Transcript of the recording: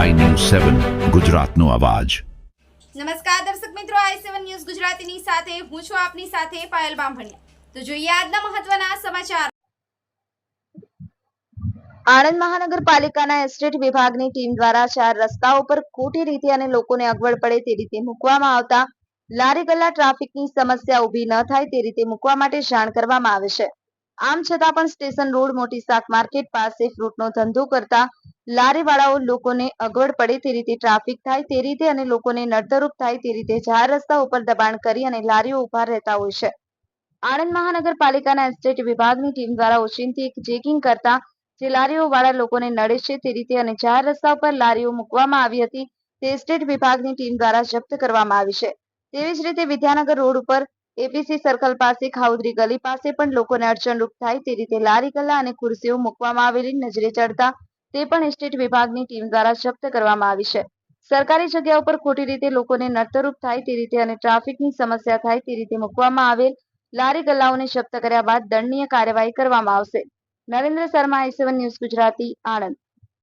સેવન ગુજરાતનો અવાજ. નમસ્કાર દર્શક મિત્રો આઈ સેવન ન્યૂઝ ગુજરાતીની સાથે હું છું આપની સાથે પાયલ બામભણિયા. તો જોઈએ આજના મહત્વના સમાચાર. આણંદ મહાનગરપાલિકાના એસ્ટેટ વિભાગની ટીમ દ્વારા ચાર રસ્તાઓ પર ખોટી રીતે અને લોકોને અગવડ પડે તે રીતે મૂકવામાં આવતા લારી ગલ્લા ટ્રાફિકની સમસ્યા ઊભી ન થાય તે રીતે મૂકવા માટે જાણ કરવામાં આવે છે. આમ છતાં પણ સ્ટેશન રોડ મોટી શાક માર્કેટ પાસે ફ્રૂટનો ધંધો કરતા લારીવાળાઓ લોકોને અગવડ પડે તે રીતે ટ્રાફિક થાય તે રીતે અને લોકોને નડતરૂપ થાય તે રીતે જાહેર રસ્તા ઉપર દબાણ કરી અને લારીઓ ઊભા રહેતા હોય છે. આણંદ મહાનગરપાલિકાના એસ્ટેટ વિભાગની ટીમ દ્વારા ઓચિંતી ચેકિંગ કરતા જે લારીઓવાળા લોકોને નડે છે તે રીતે અને જાહેર રસ્તા ઉપર લારીઓ મૂકવામાં આવી હતી તે એસ્ટેટ વિભાગની ટીમ દ્વારા જપ્ત કરવામાં આવી છે. તેવી જ રીતે વિદ્યાનગર રોડ ઉપર એપીસી સર્કલ પાસે, ખાઉદરી ગલી પાસે પણ લોકોને અડચણરૂપ થાય તે રીતે લારી ગલ્લા અને ખુરશીઓ મૂકવામાં આવેલી નજરે ચડતા તે પણ એસ્ટેટ વિભાગની ટીમ દ્વારા જપ્ત કરવામાં આવી છે. સરકારી જગ્યા ઉપર ખોટી રીતે લોકોને નડતરૂપ થાય તે રીતે અને ટ્રાફિકની સમસ્યા થાય તે રીતે મૂકવામાં આવેલ લારી ગલ્લાઓને જપ્ત કર્યા બાદ દંડનીય કાર્યવાહી કરવામાં આવશે. Narendra Sharma I News Gujarati, Anand.